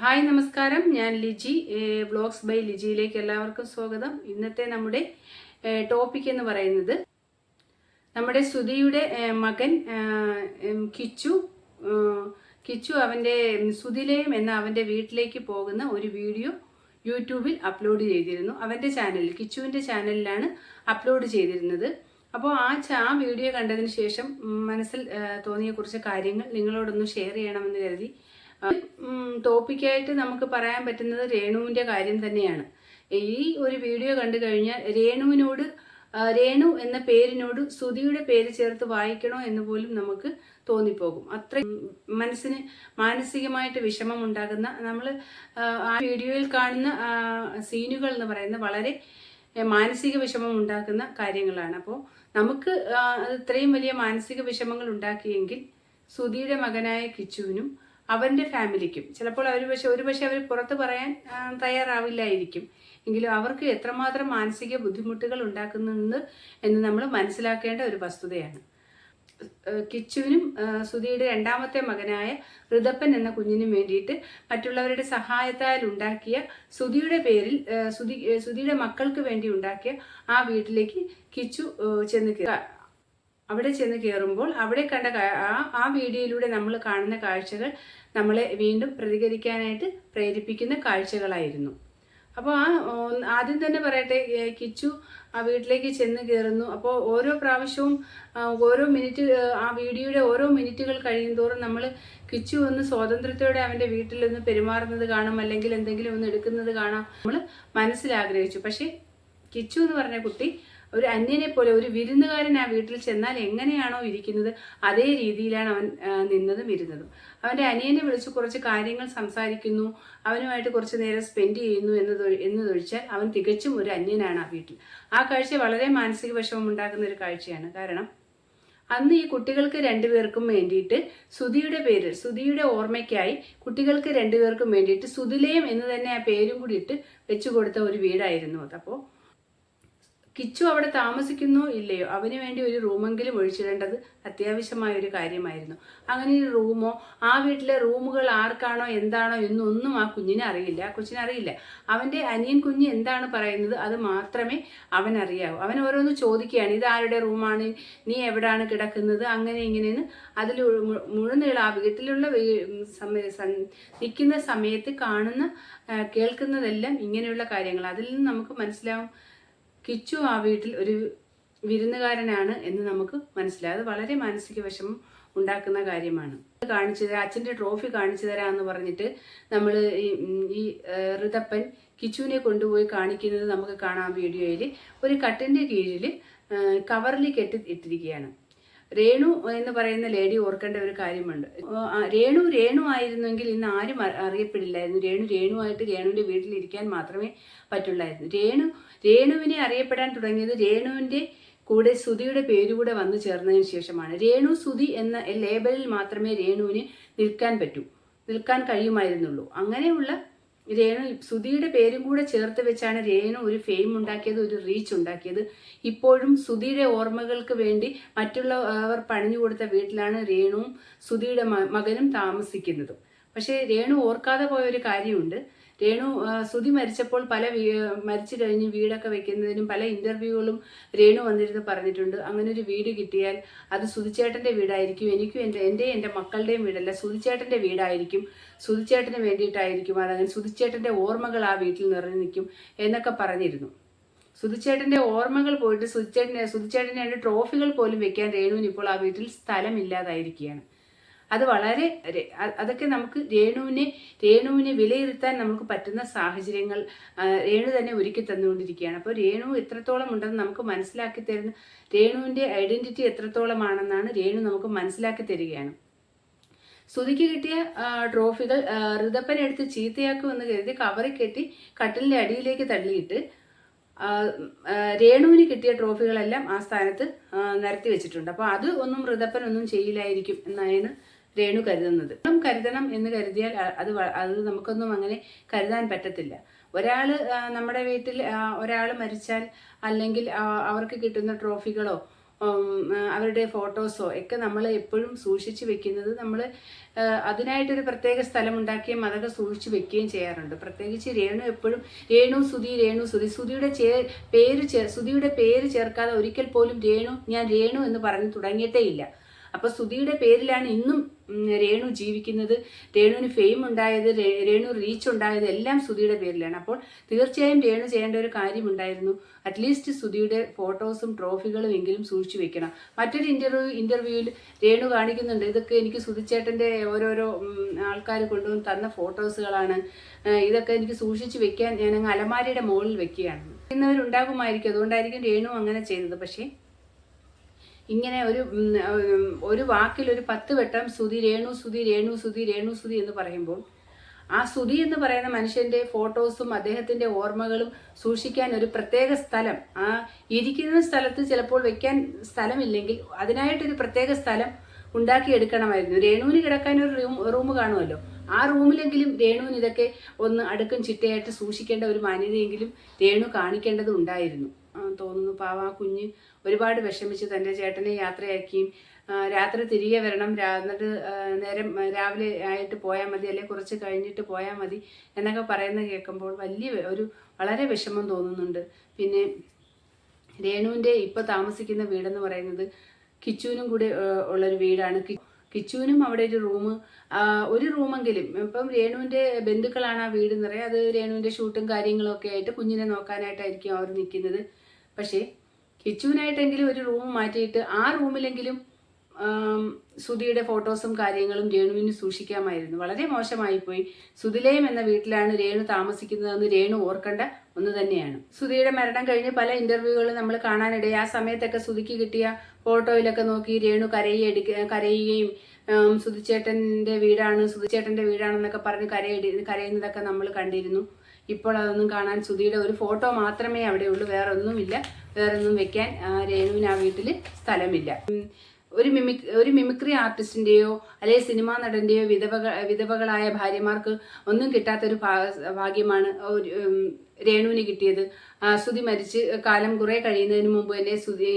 Hi നമസ്കാരം. ഞാൻ Liji. Vlogs by ലിജിയിലേക്ക് എല്ലാവർക്കും സ്വാഗതം. ഇന്നത്തെ നമ്മുടെ ടോപ്പിക് എന്ന് പറയുന്നത് നമ്മുടെ സുധിയുടെ മകൻ കിച്ചു കിച്ചു അവന്റെ സുധിലയം എന്ന അവന്റെ വീട്ടിലേക്ക് പോകുന്ന ഒരു വീഡിയോ യൂട്യൂബിൽ അപ്ലോഡ് ചെയ്തിരുന്നു. അവന്റെ ചാനലിൽ കിച്ചുവിന്റെ ചാനലിലാണ് അപ്ലോഡ് ചെയ്തിരുന്നത്. അപ്പോൾ ആ ആ വീഡിയോ കണ്ടതിന് ശേഷം മനസ്സിൽ തോന്നിയ കുറച്ച് കാര്യങ്ങൾ നിങ്ങളോടൊന്ന് ഷെയർ ചെയ്യണമെന്ന് കരുതി. ടോപ്പിക്കായിട്ട് നമുക്ക് പറയാൻ പറ്റുന്നത് രേണുവിന്റെ കാര്യം തന്നെയാണ്. ഈ ഒരു വീഡിയോ കണ്ടു കഴിഞ്ഞാൽ രേണുവിനോട് രേണു എന്ന പേരിനോട് സുധിയുടെ പേര് ചേർത്ത് വായിക്കണോ എന്ന് പോലും നമുക്ക് തോന്നിപ്പോകും. അത്ര മനസ്സിന് മാനസികമായിട്ട് വിഷമം ഉണ്ടാകുന്ന നമ്മൾ ആ വീഡിയോയിൽ കാണുന്ന സീനുകൾ എന്ന് പറയുന്നത് വളരെ മാനസിക വിഷമം ഉണ്ടാക്കുന്ന കാര്യങ്ങളാണ്. അപ്പോൾ നമുക്ക് ഇത്രയും വലിയ മാനസിക വിഷമങ്ങൾ ഉണ്ടാക്കിയെങ്കിൽ സുധിയുടെ മകനായ കിച്ചുവിനും അവന്റെ ഫാമിലിക്കും. ചിലപ്പോൾ അവർ പക്ഷെ ഒരു പക്ഷെ അവർ പുറത്ത് പറയാൻ തയ്യാറാവില്ലായിരിക്കും. എങ്കിലും അവർക്ക് എത്രമാത്രം മാനസിക ബുദ്ധിമുട്ടുകൾ ഉണ്ടാക്കുന്നുണ്ട് എന്ന് നമ്മൾ മനസ്സിലാക്കേണ്ട ഒരു വസ്തുതയാണ്. കിച്ചുവിനും സുധിയുടെ രണ്ടാമത്തെ മകനായ ഋതപ്പൻ എന്ന കുഞ്ഞിനും വേണ്ടിയിട്ട് മറ്റുള്ളവരുടെ സഹായത്താൽ ഉണ്ടാക്കിയ സുധിയുടെ പേരിൽ സുധി സുധിയുടെ മക്കൾക്ക് വേണ്ടി ഉണ്ടാക്കിയ ആ വീട്ടിലേക്ക് കിച്ചു ചെന്ന് അവിടെ ചെന്ന് കയറുമ്പോൾ അവിടെ കണ്ട ആ വീഡിയോയിലൂടെ നമ്മൾ കാണുന്ന കാഴ്ചകൾ നമ്മളെ വീണ്ടും പ്രതികരിക്കാനായിട്ട് പ്രേരിപ്പിക്കുന്ന കാഴ്ചകളായിരുന്നു. അപ്പോൾ ആ ആദ്യം തന്നെ പറയട്ടെ കിച്ചു ആ വീട്ടിലേക്ക് ചെന്ന് കയറുന്നു അപ്പോൾ ഓരോ പ്രാവശ്യവും ഓരോ മിനിറ്റ് ആ വീഡിയോയുടെ ഓരോ മിനിറ്റുകൾ കഴിയുന്തോറും നമ്മൾ കിച്ചു ഒന്ന് സ്വാതന്ത്ര്യത്തോടെ അവന്റെ വീട്ടിൽ നിന്ന് പെരുമാറുന്നത് കാണും അല്ലെങ്കിൽ എന്തെങ്കിലും ഒന്ന് എടുക്കുന്നത് കാണാം. നമ്മൾ മനസ്സിലാഗ്രഹിച്ചു പക്ഷേ കിച്ചു എന്ന് പറഞ്ഞ കുട്ടി ഒരു അന്യനെ പോലെ ഒരു വിരുന്നുകാരൻ ആ വീട്ടിൽ ചെന്നാൽ എങ്ങനെയാണോ ഇരിക്കുന്നത് അതേ രീതിയിലാണ് അവൻ നിന്നതും ഇരുന്നതും. അവന്റെ അനിയനെ വിളിച്ച് കുറച്ച് കാര്യങ്ങൾ സംസാരിക്കുന്നു അവനുമായിട്ട് കുറച്ച് നേരം സ്പെൻഡ് ചെയ്യുന്നു എന്നത് എന്നതൊഴിച്ചാൽ അവൻ തികച്ചും ഒരു അന്യനാണ് ആ വീട്ടിൽ. ആ കാഴ്ച വളരെ മാനസിക വിഷമം ഉണ്ടാക്കുന്ന ഒരു കാഴ്ചയാണ്. കാരണം അന്ന് ഈ കുട്ടികൾക്ക് രണ്ടുപേർക്കും വേണ്ടിയിട്ട് സുധിയുടെ പേര് സുധിയുടെ ഓർമ്മയ്ക്കായി കുട്ടികൾക്ക് രണ്ടുപേർക്കും വേണ്ടിയിട്ട് സുധിലയം എന്ന് തന്നെ ആ പേരും കൂടി ഇട്ട് വെച്ചു കൊടുത്ത ഒരു വീടായിരുന്നു അത്. അപ്പോൾ കിച്ചു അവിടെ താമസിക്കുന്നോ ഇല്ലയോ? അവന് വേണ്ടി ഒരു റൂമെങ്കിലും ഒഴിച്ചിടേണ്ടത് അത്യാവശ്യമായ ഒരു കാര്യമായിരുന്നു. അങ്ങനെ ഒരു റൂമോ ആ വീട്ടിലെ റൂമുകൾ ആർക്കാണോ എന്താണോ എന്നൊന്നും ആ കുഞ്ഞിനെ അറിയില്ല. ആ കൊച്ചിനെ അറിയില്ല. അവന്റെ അനിയൻ കുഞ്ഞ് എന്താണ് പറയുന്നത് അത് മാത്രമേ അവൻ അറിയാവൂ അവൻ ഓരോന്ന് ചോദിക്കുകയാണ് ഇത് ആരുടെ റൂമാണ്? നീ എവിടാണ് കിടക്കുന്നത്? അങ്ങനെ ഇങ്ങനെയെന്ന് അതിൽ മുഴുനീള ആ വീട്ടിലുള്ള നിൽക്കുന്ന സമയത്ത് കാണുന്ന കേൾക്കുന്നതെല്ലാം ഇങ്ങനെയുള്ള കാര്യങ്ങൾ. അതിൽ നിന്ന് നമുക്ക് മനസ്സിലാവും കിച്ചു ആ വീട്ടിൽ ഒരു വിരുന്നുകാരനാണ് എന്ന് നമുക്ക് മനസ്സിലായി. അത് വളരെ മാനസിക വിഷമം ഉണ്ടാക്കുന്ന കാര്യമാണ്. കാണിച്ചു തരാം അച്ഛന്റെ ട്രോഫി കാണിച്ചു തരാമെന്ന് പറഞ്ഞിട്ട് നമ്മൾ ഈ ഋതപ്പൻ കിച്ചുവിനെ കൊണ്ടുപോയി കാണിക്കുന്നത് നമുക്ക് കാണാം വീഡിയോയിൽ ഒരു കട്ടിന്റെ കീഴിൽ കവറിൽ കെട്ടി ഇട്ടിരിക്കുകയാണ്. രേണു എന്ന് പറയുന്ന ലേഡി ഓർക്കേണ്ട ഒരു കാര്യമുണ്ട്. രേണു രേണു ആയിരുന്നെങ്കിൽ ഇന്ന് ആരും അറിയപ്പെടില്ലായിരുന്നു. രേണു രേണു രേണുവായിട്ട് രേണുവിന്റെ വീട്ടിലിരിക്കാൻ മാത്രമേ പറ്റുള്ളായിരുന്നു. രേണു രേണുവിനെ അറിയപ്പെടാൻ തുടങ്ങിയത് രേണുവിന്റെ കൂടെ സുധിയുടെ പേരുകൂടെ വന്നു ചേർന്നതിന് ശേഷമാണ്. രേണു സുധി എന്ന ലേബലിൽ മാത്രമേ രേണുവിന് നിൽക്കാൻ പറ്റൂ. നിൽക്കാൻ കഴിയുമായിരുന്നുള്ളൂ. അങ്ങനെയുള്ള രേണു സുധിയുടെ പേരും കൂടെ ചേർത്ത് വെച്ചാണ് രേണു ഒരു ഫെയിം ഉണ്ടാക്കിയത് ഒരു റീച്ച് ഉണ്ടാക്കിയത്. ഇപ്പോഴും സുധിയുടെ ഓർമ്മകൾക്ക് വേണ്ടി മറ്റുള്ളവർ പണിഞ്ഞു കൊടുത്ത വീട്ടിലാണ് രേണുവും സുധിയുടെ മകനും താമസിക്കുന്നതും. പക്ഷേ രേണു ഓർക്കാതെ പോയ ഒരു കാര്യമുണ്ട്. രേണു സുതി മരിച്ചപ്പോൾ പല മരിച്ചു കഴിഞ്ഞ് വീടൊക്കെ വെക്കുന്നതിനും പല ഇന്റർവ്യൂകളും രേണു വന്നിരുന്ന് പറഞ്ഞിട്ടുണ്ട്. അങ്ങനെ ഒരു വീട് കിട്ടിയാൽ അത് സുതിച്ചേട്ടന്റെ വീടായിരിക്കും. എനിക്കും എന്റെ എന്റെ എന്റെ മക്കളുടെയും വീടല്ല സുതിച്ചേട്ടന്റെ വീടായിരിക്കും. സുതിച്ചേട്ടന് വേണ്ടിയിട്ടായിരിക്കും അതങ്ങനെ സുതിച്ചേട്ടന്റെ ഓർമ്മകൾ ആ വീട്ടിൽ നിറഞ്ഞു നിൽക്കും എന്നൊക്കെ പറഞ്ഞിരുന്നു. സുതിച്ചേട്ടന്റെ ഓർമ്മകൾ പോയിട്ട് സുതിച്ചേട്ടന്റെ സുതിച്ചേട്ടന്റെ ട്രോഫികൾ പോലും വെക്കാൻ രേണുവിന് ഇപ്പോൾ ആ വീട്ടിൽ സ്ഥലമില്ലാതായിരിക്കുകയാണ്. അത് വളരെ അതൊക്കെ നമുക്ക് രേണുവിനെ രേണുവിനെ വിലയിരുത്താൻ നമുക്ക് പറ്റുന്ന സാഹചര്യങ്ങൾ രേണു തന്നെ ഒരുക്കി തന്നുകൊണ്ടിരിക്കുകയാണ്. അപ്പോൾ രേണു എത്രത്തോളം ഉണ്ടെന്ന് നമുക്ക് മനസ്സിലാക്കി തരുന്ന രേണുവിന്റെ ഐഡന്റിറ്റി എത്രത്തോളമാണെന്നാണ് രേണു നമുക്ക് മനസ്സിലാക്കി തരികയാണ്. സ്തുതിക്ക് കിട്ടിയ ട്രോഫികൾ ഋതപ്പനെടുത്ത് ചീത്തയാക്കുമെന്ന് കരുതി കവറിൽ കെട്ടി കട്ടിലിന്റെ അടിയിലേക്ക് തള്ളിയിട്ട് രേണുവിന് കിട്ടിയ ട്രോഫികളെല്ലാം ആ സ്ഥാനത്ത് നിരത്തി വെച്ചിട്ടുണ്ട്. അപ്പോൾ അത് ഒന്നും ഋതപ്പൻ ഒന്നും ചെയ്യില്ലായിരിക്കും എന്നാണ് രേണു കരുതുന്നത്. ഒന്നും കരുതണം എന്ന് കരുതിയാൽ അത് അത് നമുക്കൊന്നും അങ്ങനെ കരുതാൻ പറ്റത്തില്ല. ഒരാൾ നമ്മുടെ വീട്ടിൽ ഒരാൾ മരിച്ചാൽ അല്ലെങ്കിൽ അവർക്ക് കിട്ടുന്ന ട്രോഫികളോ അവരുടെ ഫോട്ടോസോ ഒക്കെ നമ്മൾ എപ്പോഴും സൂക്ഷിച്ച് വെക്കുന്നത് നമ്മൾ അതിനായിട്ടൊരു പ്രത്യേക സ്ഥലം ഉണ്ടാക്കുകയും അതൊക്കെ സൂക്ഷിച്ച് വെക്കുകയും ചെയ്യാറുണ്ട്. പ്രത്യേകിച്ച് രേണു എപ്പോഴും രേണു സുധി രേണു സുധി സുധിയുടെ ചേ പേര് ചേ- സുധിയുടെ പേര് ചേർക്കാതെ ഒരിക്കൽ പോലും രേണു ഞാൻ രേണു എന്ന് പറഞ്ഞു തുടങ്ങിയിട്ടേ ഇല്ല. അപ്പൊ സുധിയുടെ പേരിലാണ് ഇന്നും രേണു ജീവിക്കുന്നത്. രേണുവിന് ഫെയിം ഉണ്ടായത് രേണു റീച്ച് ഉണ്ടായത് എല്ലാം സുധിയുടെ പേരിലാണ്. അപ്പോൾ തീർച്ചയായും രേണു ചെയ്യേണ്ട ഒരു കാര്യമുണ്ടായിരുന്നു. അറ്റ്ലീസ്റ്റ് സുധിയുടെ ഫോട്ടോസും ട്രോഫികളും എങ്കിലും സൂക്ഷിച്ചു വെക്കണം. മറ്റൊരു ഇന്റർവ്യൂ ഇന്റർവ്യൂവിൽ രേണു കാണിക്കുന്നുണ്ട്. ഇതൊക്കെ എനിക്ക് സുധിച്ചേട്ടന്റെ ഓരോരോ ആൾക്കാർ കൊണ്ടുവന്ന് തന്ന ഫോട്ടോസുകളാണ് ഇതൊക്കെ എനിക്ക് സൂക്ഷിച്ചു വെക്കാൻ ഞാൻ അങ്ങ് അലമാരയുടെ മുകളിൽ വെക്കുകയാണ്. ഇന്നവരുണ്ടാകുമായിരിക്കും അതുകൊണ്ടായിരിക്കും രേണു അങ്ങനെ ചെയ്യുന്നത്. പക്ഷേ ഇങ്ങനെ ഒരു ഒരു വാക്കിൽ ഒരു പത്ത് വട്ടം സുതി രേണു സുതി രേണു സുതി രേണു സുതി എന്ന് പറയുമ്പോൾ ആ സുതി എന്ന് പറയുന്ന മനുഷ്യന്റെ ഫോട്ടോസും അദ്ദേഹത്തിന്റെ ഓർമ്മകളും സൂക്ഷിക്കാൻ ഒരു പ്രത്യേക സ്ഥലം. ആ ഇരിക്കുന്ന സ്ഥലത്ത് ചിലപ്പോൾ വെക്കാൻ സ്ഥലമില്ലെങ്കിൽ അതിനായിട്ടൊരു പ്രത്യേക സ്ഥലം ഉണ്ടാക്കിയെടുക്കണമായിരുന്നു. രേണുവിന് കിടക്കാൻ ഒരു റൂം റൂം കാണുമല്ലോ. ആ റൂമിലെങ്കിലും രേണുവിന് ഇതൊക്കെ ഒന്ന് അടുക്കും ചിട്ടയായിട്ട് സൂക്ഷിക്കേണ്ട ഒരു മാന്യതയെങ്കിലും രേണു കാണിക്കേണ്ടത് ഉണ്ടായിരുന്നു തോന്നുന്നു. പാവ ആ കുഞ്ഞ് ഒരുപാട് വിഷമിച്ച് തന്റെ ചേട്ടനെ യാത്രയാക്കിയും രാത്രി തിരികെ വരണം എന്നിട്ട് നേരം രാവിലെ ആയിട്ട് പോയാൽ മതി അല്ലെങ്കിൽ കുറച്ച് കഴിഞ്ഞിട്ട് പോയാൽ മതി എന്നൊക്കെ പറയുന്നത് കേൾക്കുമ്പോൾ വലിയ ഒരു വളരെ വിഷമം തോന്നുന്നുണ്ട്. പിന്നെ രേണുവിന്റെ ഇപ്പോൾ താമസിക്കുന്ന വീടെന്ന് പറയുന്നത് കിച്ചുവിനും കൂടെ ഉള്ളൊരു വീടാണ്. കിച്ചുവിനും അവിടെ ഒരു റൂം ഒരു റൂമെങ്കിലും. ഇപ്പം രേണുവിന്റെ ബന്ധുക്കളാണ് ആ വീട് നിറയെ. അത് രേണുവിന്റെ ഷൂട്ടും കാര്യങ്ങളൊക്കെ ആയിട്ട് കുഞ്ഞിനെ നോക്കാനായിട്ടായിരിക്കും അവർ നിൽക്കുന്നത്. പക്ഷേ കിച്ചുവിനായിട്ടെങ്കിലും ഒരു റൂം മാറ്റിയിട്ട് ആ റൂമിലെങ്കിലും സുധിയുടെ ഫോട്ടോസും കാര്യങ്ങളും രേണുവിന് സൂക്ഷിക്കാമായിരുന്നു. വളരെ മോശമായി പോയി സുധിലയം എന്ന വീട്ടിലാണ് രേണു താമസിക്കുന്നതെന്ന് രേണു ഓർക്കേണ്ട ഒന്ന് തന്നെയാണ്. സുധിയുടെ മരണം കഴിഞ്ഞ് പല ഇന്റർവ്യൂകളും നമ്മൾ കാണാനിടയായി. ആ സമയത്തൊക്കെ സുധിക്ക് കിട്ടിയ ഫോട്ടോയിലൊക്കെ നോക്കി രേണു കരയെടുക്ക കരയുകയും സുധിച്ചേട്ടന്റെ വീടാണ് സുധിച്ചേട്ടന്റെ വീടാണെന്നൊക്കെ പറഞ്ഞ് കരയെടു കരയുന്നതൊക്കെ നമ്മൾ കണ്ടിരുന്നു. ഇപ്പോൾ അതൊന്നും കാണാൻ സുധിയുടെ ഒരു ഫോട്ടോ മാത്രമേ അവിടെ ഉള്ളൂ. വേറെ ഒന്നുമില്ല വേറെ ഒന്നും വെക്കാൻ രേണുവിന് ആ വീട്ടിൽ സ്ഥലമില്ല. ഒരു മിമിക് ഒരു മിമിക്രി ആർട്ടിസ്റ്റിന്റെയോ അല്ലെങ്കിൽ സിനിമാ നടന്റെയോ വിധവകൾ വിധവകളായ ഭാര്യമാർക്ക് ഒന്നും കിട്ടാത്തൊരു ഭാഗ്യമാണ് ഒരു, രേണുവിന് കിട്ടിയത്. സുതി മരിച്ച് കാലം കുറെ കഴിയുന്നതിന് മുമ്പ് തന്നെ സുതി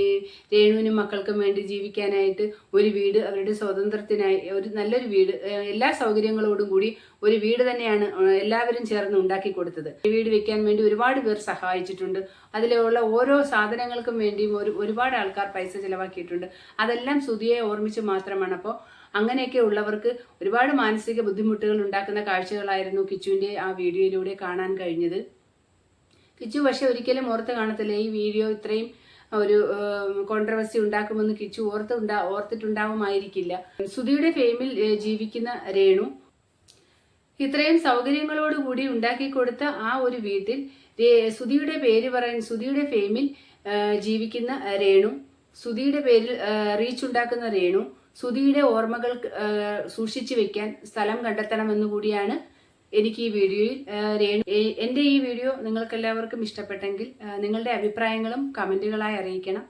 രേണുവിനും മക്കൾക്കും വേണ്ടി ജീവിക്കാനായിട്ട് ഒരു വീട് അവരുടെ സ്വാതന്ത്ര്യത്തിനായി ഒരു നല്ലൊരു വീട് എല്ലാ സൗകര്യങ്ങളോടും കൂടി ഒരു വീട് തന്നെയാണ് എല്ലാവരും ചേർന്ന് ഉണ്ടാക്കി കൊടുത്തത്. വീട് വെക്കാൻ വേണ്ടി ഒരുപാട് പേർ സഹായിച്ചിട്ടുണ്ട്. അതിലുള്ള ഓരോ സാധനങ്ങൾക്കും വേണ്ടിയും ഒരു ഒരുപാട് ആൾക്കാർ പൈസ ചിലവാക്കിയിട്ടുണ്ട്. അതെല്ലാം സുതിയെ ഓർമ്മിച്ച് മാത്രമാണ്. അപ്പോൾ അങ്ങനെയൊക്കെ ഉള്ളവർക്ക് ഒരുപാട് മാനസിക ബുദ്ധിമുട്ടുകൾ ഉണ്ടാക്കുന്ന കാഴ്ചകളായിരുന്നു കിച്ചുവിന്റെ ആ വീഡിയോയിലൂടെ കാണാൻ കഴിഞ്ഞത്. കിച്ചു പക്ഷെ ഒരിക്കലും ഓർത്ത് കാണത്തില്ല. ഈ വീഡിയോ ഇത്രയും ഒരു കോൺട്രവേഴ്സി ഉണ്ടാക്കുമെന്ന് കിച്ചു ഓർത്ത് ഉണ്ടാ ഓർത്തിട്ടുണ്ടാവുമായിരിക്കില്ല. സുധിയുടെ ഫെയിമിൽ ജീവിക്കുന്ന രേണു ഇത്രയും സൗകര്യങ്ങളോടുകൂടി ഉണ്ടാക്കി കൊടുത്ത ആ ഒരു വീട്ടിൽ സുധിയുടെ പേര് പറയാൻ സുധിയുടെ ഫെയിമിൽ ജീവിക്കുന്ന രേണു സുധിയുടെ പേരിൽ റീച്ച് ഉണ്ടാക്കുന്ന രേണു സുധിയുടെ ഓർമ്മകൾ സൂക്ഷിച്ചു വെക്കാൻ സ്ഥലം കണ്ടെത്തണമെന്ന് കൂടിയാണ് എനിക്ക് ഈ വീഡിയോയിൽ എന്റെ ഈ വീഡിയോ നിങ്ങൾക്ക് എല്ലാവർക്കും ഇഷ്ടപ്പെട്ടെങ്കിൽ നിങ്ങളുടെ അഭിപ്രായങ്ങളും കമന്റുകളായി അറിയിക്കണം.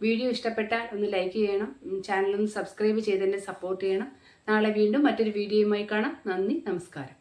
വീഡിയോ ഇഷ്ടപ്പെട്ടാൽ ഒന്ന് ലൈക്ക് ചെയ്യണം. ചാനൽ ഒന്ന് സബ്സ്ക്രൈബ് ചെയ്ത് സപ്പോർട്ട് ചെയ്യണം. നാളെ വീണ്ടും മറ്റൊരു വീഡിയോയുമായി കാണാം. നന്ദി നമസ്കാരം.